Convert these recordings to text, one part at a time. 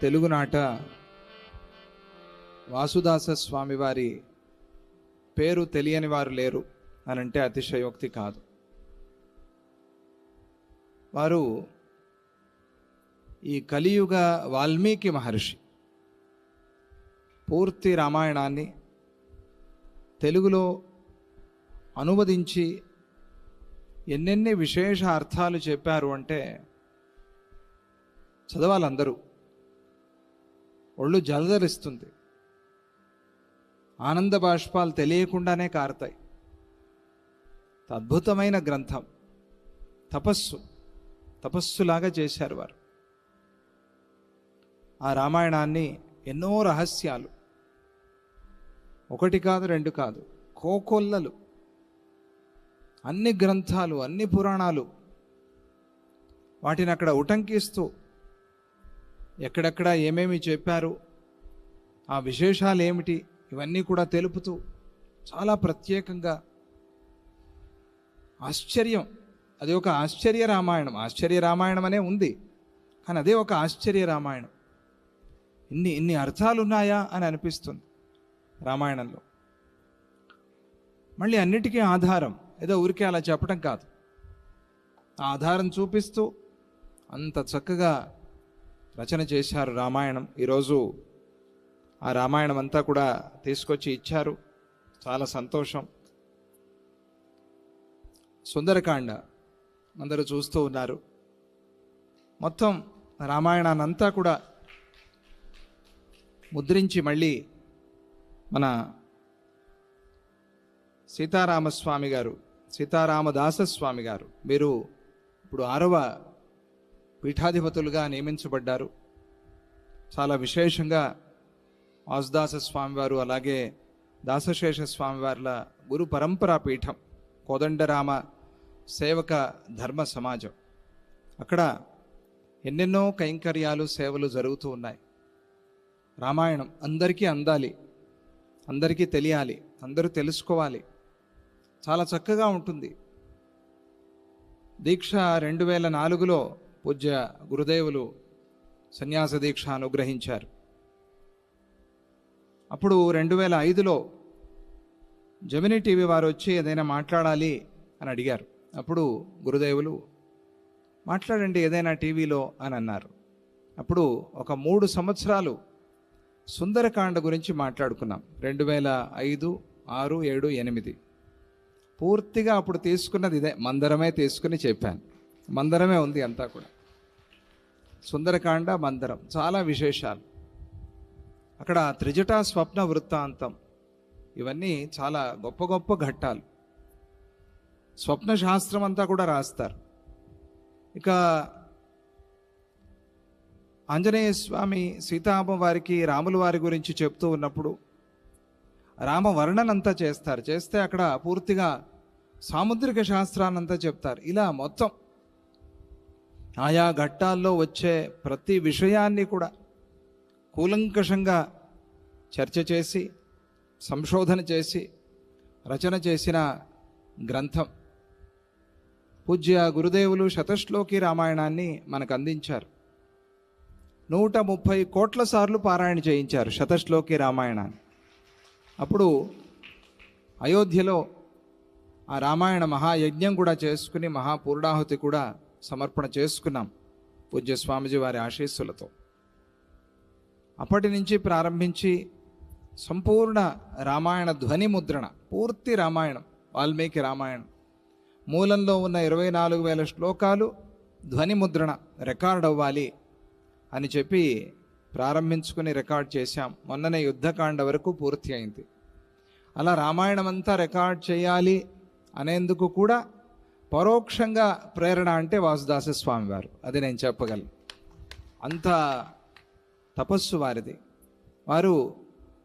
తెలుగునాట వాసుదాస స్వామి వారి పేరు తెలియని వారు లేరు అని అంటే అతిశయోక్తి కాదు. వారు ఈ కలియుగ వాల్మీకి మహర్షి పూర్తి రామాయణాన్ని తెలుగులో అనువదించి ఎన్నెన్ని విశేష అర్థాలు చెప్పారు అంటే చదవాలందరూ. ఒళ్ళు జలదరిస్తుంది ఆనంద బాష్పాలు తెలియకుండానే కారుతాయి. అద్భుతమైన గ్రంథం. తపస్సు. తపస్సులాగా చేశారు వారు. ఆ రామాయణాన్ని ఎన్నో రహస్యాలు. ఒకటి కాదు రెండు కాదు కోకొల్లలు. అన్ని గ్రంథాలు అన్ని పురాణాలు వాటిని అక్కడ ఉటంకిస్తూ ఎక్కడెక్కడ ఏమేమి చెప్పారు ఆ విశేషాలు ఏమిటి ఇవన్నీ కూడా తెలుపుతూ చాలా ప్రత్యేకంగా ఆశ్చర్యం. అది ఒక ఆశ్చర్య రామాయణం. ఆశ్చర్య రామాయణం అనే ఉంది కానీ అదే ఒక ఆశ్చర్య రామాయణం. ఇన్ని ఇన్ని అర్థాలు ఉన్నాయా అని అనిపిస్తుంది రామాయణంలో. మళ్ళీ అన్నిటికీ ఆధారం. ఏదో ఊరికే అలా చెప్పడం కాదు. ఆధారం చూపిస్తూ అంత చక్కగా రచన చేశారు రామాయణం. ఈరోజు ఆ రామాయణం అంతా కూడా తీసుకొచ్చి ఇచ్చారు. చాలా సంతోషం. సుందరకాండ అందరూ చూస్తూ ఉన్నారు. మొత్తం రామాయణాన్ని అంతా కూడా ముద్రించి మళ్ళీ మన సీతారామస్వామి గారు సీతారామదాసస్వామి గారు. మీరు ఇప్పుడు ఆరవ పీఠాధిపతులుగా నియమించబడ్డారు. చాలా విశేషంగా వాసుదాస స్వామివారు అలాగే దాసశేష స్వామివార్ల గురు పరంపరా పీఠం కోదండరామ సేవక ధర్మ సమాజం. అక్కడ ఎన్నెన్నో కైంకర్యాలు సేవలు జరుగుతూ ఉన్నాయి. రామాయణం అందరికీ అందాలి అందరికీ తెలియాలి అందరూ తెలుసుకోవాలి. చాలా చక్కగా ఉంటుంది. దీక్ష రెండు వేల నాలుగులో పూజ్య గురుదేవులు సన్యాస దీక్ష అనుగ్రహించారు. అప్పుడు రెండు వేల ఐదులో జమినీ టీవీ వారు వచ్చి ఏదైనా మాట్లాడాలి అని అడిగారు. అప్పుడు గురుదేవులు మాట్లాడండి ఏదైనా టీవీలో అని అన్నారు. అప్పుడు ఒక మూడు సంవత్సరాలు సుందరకాండ గురించి మాట్లాడుకున్నాం. రెండు వేల ఐదు ఆరు ఏడు ఎనిమిది. పూర్తిగా అప్పుడు తీసుకున్నది ఇదే. మందరమే తీసుకుని చెప్పాను. మందరమే ఉంది అంతా కూడా. సుందరకాండ మందరం. చాలా విశేషాలు. అక్కడ త్రిజట స్వప్న వృత్తాంతం. ఇవన్నీ చాలా గొప్ప గొప్ప ఘట్టాలు. స్వప్న శాస్త్రం అంతా కూడా రాస్తారు. ఇక ఆంజనేయ స్వామి సీతామ్మ వారికి రాముల వారి గురించి చెప్తూ ఉన్నప్పుడు రామ వర్ణనంతా చేస్తారు. చేస్తే అక్కడ పూర్తిగా సాముద్రిక శాస్త్రాన్నంతా చెప్తారు. ఇలా మొత్తం ఆయా ఘట్టాల్లో వచ్చే ప్రతి విషయాన్ని కూడా కూలంకషంగా చర్చ చేసి సంశోధన చేసి రచన చేసిన గ్రంథం. పూజ్య గురుదేవులు శతశ్లోకి రామాయణాన్ని మనకు అందించారు. నూట ముప్పై కోట్ల సార్లు పారాయణ చేయించారు శతశ్లోకి రామాయణాన్ని. అప్పుడు అయోధ్యలో ఆ రామాయణ మహాయజ్ఞం కూడా చేసుకుని మహాపూర్ణాహుతి కూడా సమర్పణ చేసుకున్నాం పూజ్య స్వామిజీ వారి ఆశీస్సులతో. అప్పటి నుంచి ప్రారంభించి సంపూర్ణ రామాయణ ధ్వని ముద్రణ పూర్తి రామాయణం వాల్మీకి రామాయణం. మూలంలో ఉన్న ఇరవై నాలుగు వేల శ్లోకాలు ధ్వని ముద్రణ రికార్డ్ అవ్వాలి అని చెప్పి ప్రారంభించుకుని రికార్డ్ చేశాం. మొన్ననే యుద్ధకాండ వరకు పూర్తి అయింది. అలా రామాయణం అంతా రికార్డ్ చేయాలి అనేందుకు కూడా పరోక్షంగా ప్రేరణ అంటే వాసుదాస స్వామి వారు అది నేను చెప్పగలను. అంత తపస్సు వారిది. వారు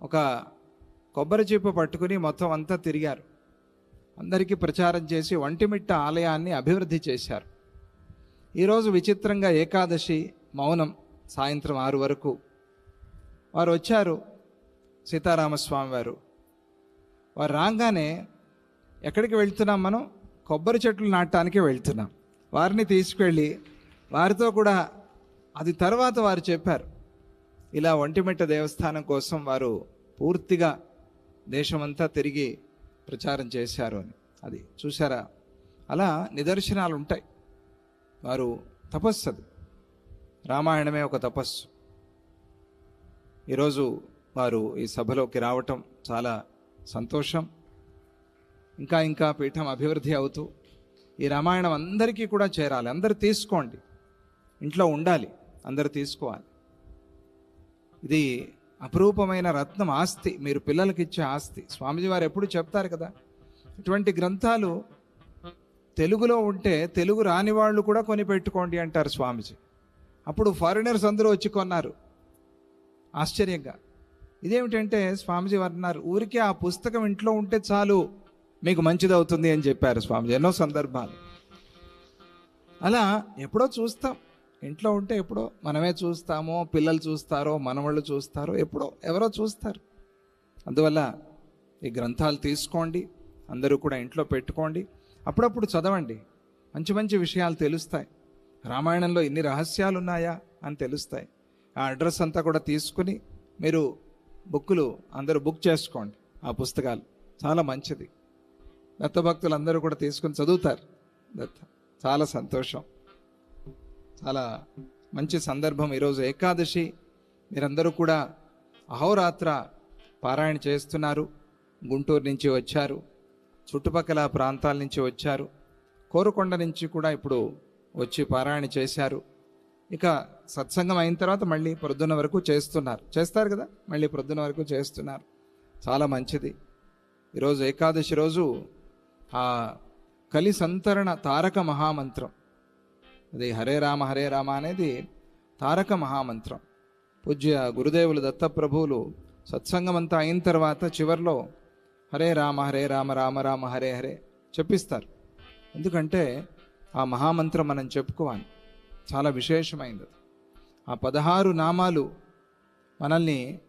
ఒక కొబ్బరి చెప్పు పట్టుకుని మొత్తం అంతా తిరిగారు. అందరికీ ప్రచారం చేసి ఒంటిమిట్ట ఆలయాన్ని అభివృద్ధి చేశారు. ఈరోజు విచిత్రంగా ఏకాదశి మౌనం సాయంత్రం ఆరు వరకు వారు వచ్చారు సీతారామస్వామి వారు. వారు రాగానే ఎక్కడికి వెళ్తున్నాం మనం? కొబ్బరి చెట్లు నాటడానికి వెళ్తున్నాం. వారిని తీసుకెళ్ళి వారితో కూడా అది తర్వాత వారు చెప్పారు. ఇలా ఒంటిమిట్ట దేవస్థానం కోసం వారు పూర్తిగా దేశమంతా తిరిగి ప్రచారం చేశారు అని. అది చూసారా అలా నిదర్శనాలు ఉంటాయి. వారు తపస్సు అది. రామాయణమే ఒక తపస్సు. ఈరోజు వారు ఈ సభలోకి రావటం చాలా సంతోషం. ఇంకా ఇంకా పీఠం అభివృద్ధి అవుతూ ఈ రామాయణం అందరికీ కూడా చేరాలి. అందరు తీసుకోండి. ఇంట్లో ఉండాలి. అందరు తీసుకోవాలి. ఇది అపురూపమైన రత్నం ఆస్తి. మీరు పిల్లలకి ఇచ్చే ఆస్తి. స్వామిజీ వారు ఎప్పుడు చెప్తారు కదా ఇటువంటి గ్రంథాలు తెలుగులో ఉంటే తెలుగు రాని వాళ్ళు కూడా కొని పెట్టుకోండి అంటారు స్వామిజీ. అప్పుడు ఫారినర్స్ అందరూ వచ్చి కొన్నారు. ఆశ్చర్యంగా. ఇదేమిటంటే స్వామిజీ వారు అన్నారు ఊరికే ఆ పుస్తకం ఇంట్లో ఉంటే చాలు. మీకు మంచిది అవుతుంది అని చెప్పారు స్వామిజీ. ఎన్నో సందర్భాలు. అలా ఎప్పుడో చూస్తాం. ఇంట్లో ఉంటే ఎప్పుడో మనమే చూస్తామో పిల్లలు చూస్తారో మనవాళ్ళు చూస్తారో ఎప్పుడో ఎవరో చూస్తారు. అందువల్ల ఈ గ్రంథాలు తీసుకోండి అందరూ కూడా ఇంట్లో పెట్టుకోండి. అప్పుడప్పుడు చదవండి. మంచి మంచి విషయాలు తెలుస్తాయి. రామాయణంలో ఇన్ని రహస్యాలు ఉన్నాయా అని తెలుస్తాయి. ఆ అడ్రస్ అంతా కూడా తీసుకుని మీరు బుక్కులు అందరూ బుక్ చేసుకోండి. ఆ పుస్తకాలు చాలా మంచిది. దత్తభక్తులు అందరూ కూడా తీసుకుని చదువుతారు. దత్త. చాలా సంతోషం. చాలా మంచి సందర్భం ఈరోజు ఏకాదశి. మీరందరూ కూడా అహోరాత్ర పారాయణ చేస్తున్నారు. గుంటూరు నుంచి వచ్చారు. చుట్టుపక్కల ప్రాంతాల నుంచి వచ్చారు. కోరుకొండ నుంచి కూడా ఇప్పుడు వచ్చి పారాయణ చేశారు. ఇక సత్సంగం అయిన తర్వాత మళ్ళీ ప్రొద్దున వరకు చేస్తున్నారు. చేస్తారు కదా? మళ్ళీ ప్రొద్దున వరకు చేస్తున్నారు. చాలా మంచిది. ఈరోజు ఏకాదశి రోజు ఆ కలి సంతరణ తారక మహామంత్రం. అది హరే రామ హరే రామ అనేది తారక మహామంత్రం. పూజ్య గురుదేవులు దత్తప్రభువులు సత్సంగం అంతా అయిన తర్వాత చివర్లో హరే రామ హరే రామ రామ రామ హరే హరే చెప్పిస్తారు. ఎందుకంటే ఆ మహామంత్రం మనం చెప్పుకోవాలి. చాలా విశేషమైనది. ఆ పదహారు నామాలు మనల్ని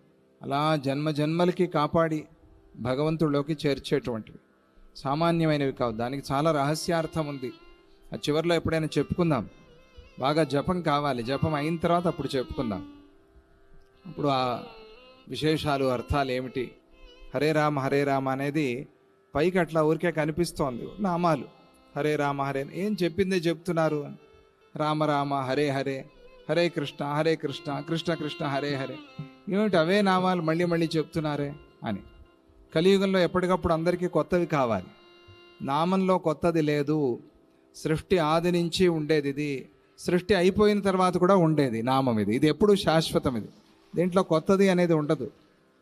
అలా జన్మ జన్మలకి కాపాడి భగవంతుడిలోకి చేర్చేటువంటివి. సామాన్యమైనవి కావు. దానికి చాలా రహస్యార్థం ఉంది. ఆ చివరిలో ఎప్పుడైనా చెప్పుకుందాం. బాగా జపం కావాలి. జపం అయిన తర్వాత అప్పుడు చెప్పుకుందాం. అప్పుడు ఆ విశేషాలు అర్థాలు ఏమిటి? హరే రామ హరే రామ అనేది పైకి అట్లా ఊరికే కనిపిస్తోంది. నామాలు. హరే రామ హరే ఏం చెప్పిందే చెప్తున్నారు? రామ రామ హరే హరే. హరే కృష్ణ హరే కృష్ణ. కృష్ణ కృష్ణ హరే హరే. ఏమిటి అవే నామాలు మళ్ళీ మళ్ళీ చెప్తున్నారే? అని. కలియుగంలో ఎప్పటికప్పుడు అందరికీ కొత్తవి కావాలి. నామంలో కొత్తది లేదు. సృష్టి ఆది నుంచి ఉండేది ఇది. సృష్టి అయిపోయిన తర్వాత కూడా ఉండేది నామం ఇది. ఇది ఎప్పుడు శాశ్వతం ఇది. దీంట్లో కొత్తది అనేది ఉండదు.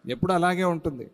ఎప్పుడు అలాగే ఉంటుంది.